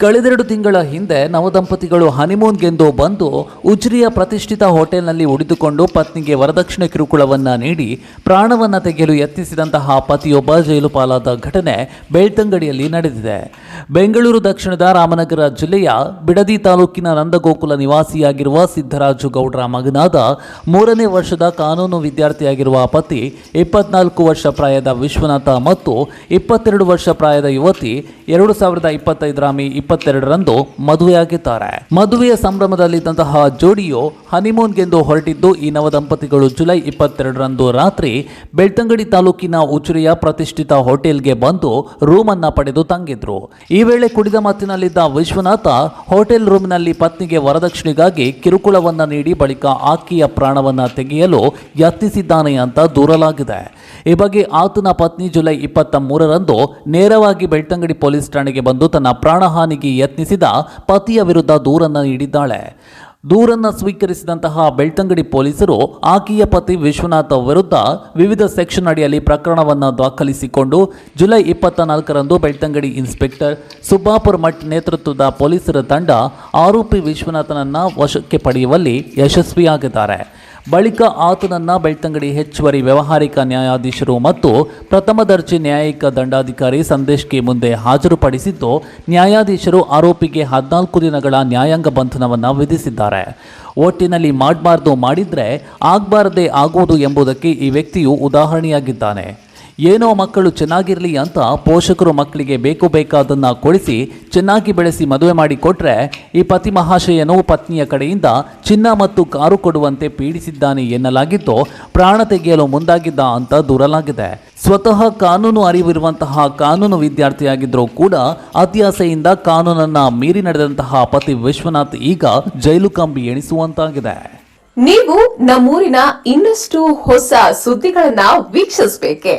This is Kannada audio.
ಕಳೆದೆರಡು ತಿಂಗಳ ಹಿಂದೆ ನವದಂಪತಿಗಳು ಹನಿಮೂನ್ಗೆಂದು ಬಂದು ಉಜ್ರಿಯ ಪ್ರತಿಷ್ಠಿತ ಹೋಟೆಲ್ನಲ್ಲಿ ಉಳಿದುಕೊಂಡು ಪತ್ನಿಗೆ ವರದಕ್ಷಿಣೆ ಕಿರುಕುಳವನ್ನ ನೀಡಿ ಪ್ರಾಣವನ್ನ ತೆಗೆಯಲು ಯತ್ನಿಸಿದಂತಹ ಪತಿಯೊಬ್ಬ ಜೈಲು ಪಾಲಾದ ಘಟನೆ ಬೆಳ್ತಂಗಡಿಯಲ್ಲಿ ನಡೆದಿದೆ. ಬೆಂಗಳೂರು ದಕ್ಷಿಣದ ರಾಮನಗರ ಜಿಲ್ಲೆಯ ಬಿಡದಿ ತಾಲೂಕಿನ ನಂದಗೋಕುಲ ನಿವಾಸಿಯಾಗಿರುವ ಸಿದ್ದರಾಜು ಗೌಡ್ರ ಮಗನಾದ ಮೂರನೇ ವರ್ಷದ ಕಾನೂನು ವಿದ್ಯಾರ್ಥಿಯಾಗಿರುವ ಪತಿ, ಇಪ್ಪತ್ನಾಲ್ಕು ವರ್ಷ ಪ್ರಾಯದ ವಿಶ್ವನಾಥ ಮತ್ತು ಇಪ್ಪತ್ತೆರಡು ವರ್ಷ ಪ್ರಾಯದ ಯುವತಿ, ಎರಡು ಸಾವಿರದ ಇಪ್ಪತ್ತೈದರ ಮೇ ಇಪ್ಪತ್ತೆರಡರಂದು ಮದುವೆಯಾಗಿದ್ದಾರೆ. ಮದುವೆಯ ಸಂಭ್ರಮದಲ್ಲಿದ್ದಂತಹ ಜೋಡಿಯು ಹನಿಮೂನ್ಗೆಂದು ಹೊರಟಿದ್ದು, ಈ ನವ ದಂಪತಿಗಳು ಜುಲೈ ಇಪ್ಪತ್ತೆರಡರಂದು ರಾತ್ರಿ ಬೆಳ್ತಂಗಡಿ ತಾಲೂಕಿನ ಉಚುರಿಯ ಪ್ರತಿಷ್ಠಿತ ಹೋಟೆಲ್ಗೆ ಬಂದು ರೂಮನ್ನ ಪಡೆದು ತಂಗಿದ್ರು. ಈ ವೇಳೆ ಕುಡಿದ ಮಾತಿನಲ್ಲಿದ್ದ ವಿಶ್ವನಾಥ ಹೋಟೆಲ್ ರೂಮ್ನಲ್ಲಿ ಪತ್ನಿಗೆ ವರದಕ್ಷಿಣೆಗಾಗಿ ಕಿರುಕುಳವನ್ನು ನೀಡಿ ಬಳಿಕ ಆಕೆಯ ಪ್ರಾಣವನ್ನು ತೆಗೆಯಲು ಯತ್ನಿಸಿದ್ದಾನೆ ಅಂತ ದೂರಲಾಗಿದೆ. ಈ ಬಗ್ಗೆ ಆತನ ಪತ್ನಿ ಜುಲೈ ಇಪ್ಪತ್ತ ಮೂರರಂದು ನೇರವಾಗಿ ಬೆಳ್ತಂಗಡಿ ಪೊಲೀಸ್ ಠಾಣೆಗೆ ಬಂದು ತನ್ನ ಪ್ರಾಣಹಾನಿಗೆ ಯತ್ನಿಸಿದ ಪತಿಯ ವಿರುದ್ಧ ದೂರನ್ನು ನೀಡಿದ್ದಾಳೆ. ದೂರನ್ನ ಸ್ವೀಕರಿಸಿದಂತಹ ಬೆಳ್ತಂಗಡಿ ಪೊಲೀಸರು ಆಕೆಯ ಪತಿ ವಿಶ್ವನಾಥ್ ವಿರುದ್ಧ ವಿವಿಧ ಸೆಕ್ಷನ್ ಅಡಿಯಲ್ಲಿ ಪ್ರಕರಣವನ್ನು ದಾಖಲಿಸಿಕೊಂಡು ಜುಲೈ ಇಪ್ಪತ್ತ ನಾಲ್ಕರಂದು ಬೆಳ್ತಂಗಡಿ ಇನ್ಸ್ಪೆಕ್ಟರ್ ಸುಬ್ಬಾಪುರ್ ಮಠ್ ನೇತೃತ್ವದ ಪೊಲೀಸರ ತಂಡ ಆರೋಪಿ ವಿಶ್ವನಾಥನನ್ನು ವಶಕ್ಕೆ ಪಡೆಯುವಲ್ಲಿ ಯಶಸ್ವಿಯಾಗಿದ್ದಾರೆ. ಬಳಿಕ ಆತನನ್ನ ಬೆಳ್ತಂಗಡಿ ಹೆಚ್ಚುವರಿ ವ್ಯವಹಾರಿಕ ನ್ಯಾಯಾಧೀಶರು ಮತ್ತು ಪ್ರಥಮ ದರ್ಜೆ ನ್ಯಾಯಿಕ ದಂಡಾಧಿಕಾರಿ ಸಂದೇಶ್ಗೆ ಮುಂದೆ ಹಾಜರುಪಡಿಸಿದ್ದು, ನ್ಯಾಯಾಧೀಶರು ಆರೋಪಿಗೆ ಹದಿನಾಲ್ಕು ದಿನಗಳ ನ್ಯಾಯಾಂಗ ಬಂಧನವನ್ನು ವಿಧಿಸಿದ್ದಾರೆ. ಒಟ್ಟಿನಲ್ಲಿ ಮಾಡಬಾರ್ದು ಮಾಡಿದ್ರೆ ಆಗಬಾರದೇ ಆಗೋದು ಎಂಬುದಕ್ಕೆ ಈ ವ್ಯಕ್ತಿಯು ಉದಾಹರಣೆಯಾಗಿದ್ದಾನೆ. ಏನೋ ಮಕ್ಕಳು ಚೆನ್ನಾಗಿರಲಿ ಅಂತ ಪೋಷಕರು ಮಕ್ಕಳಿಗೆ ಬೇಕು ಬೇಕಾದನ್ನು ಕೊಡಿಸಿ ಚೆನ್ನಾಗಿ ಬೆಳೆಸಿ ಮದುವೆ ಮಾಡಿ ಕೊಟ್ಟರೆ ಈ ಪತಿ ಮಹಾಶಯನು ಪತ್ನಿಯ ಕಡೆಯಿಂದ ಚಿನ್ನ ಮತ್ತು ಕಾರು ಕೊಡುವಂತೆ ಪೀಡಿಸಿದ್ದಾನೆ ಎನ್ನಲಾಗಿದ್ದು ಪ್ರಾಣ ತೆಗೆಯಲು ಮುಂದಾಗಿದ್ದ ಅಂತ ದೂರಲಾಗಿದೆ. ಸ್ವತಃ ಕಾನೂನು ಅರಿವಿರುವಂತಹ ಕಾನೂನು ವಿದ್ಯಾರ್ಥಿಯಾಗಿದ್ದರೂ ಕೂಡ ಅತಿಯಾಸೆಯಿಂದ ಕಾನೂನನ್ನ ಮೀರಿ ನಡೆದಂತಹ ಪತಿ ವಿಶ್ವನಾಥ್ ಈಗ ಜೈಲು ಕಂಬಿ ಎಣಿಸುವಂತಾಗಿದೆ. ನೀವು ನಮ್ಮೂರಿನ ಇನ್ನಷ್ಟು ಹೊಸ ಸುದ್ದಿಗಳನ್ನ ವೀಕ್ಷಿಸಬೇಕೆ?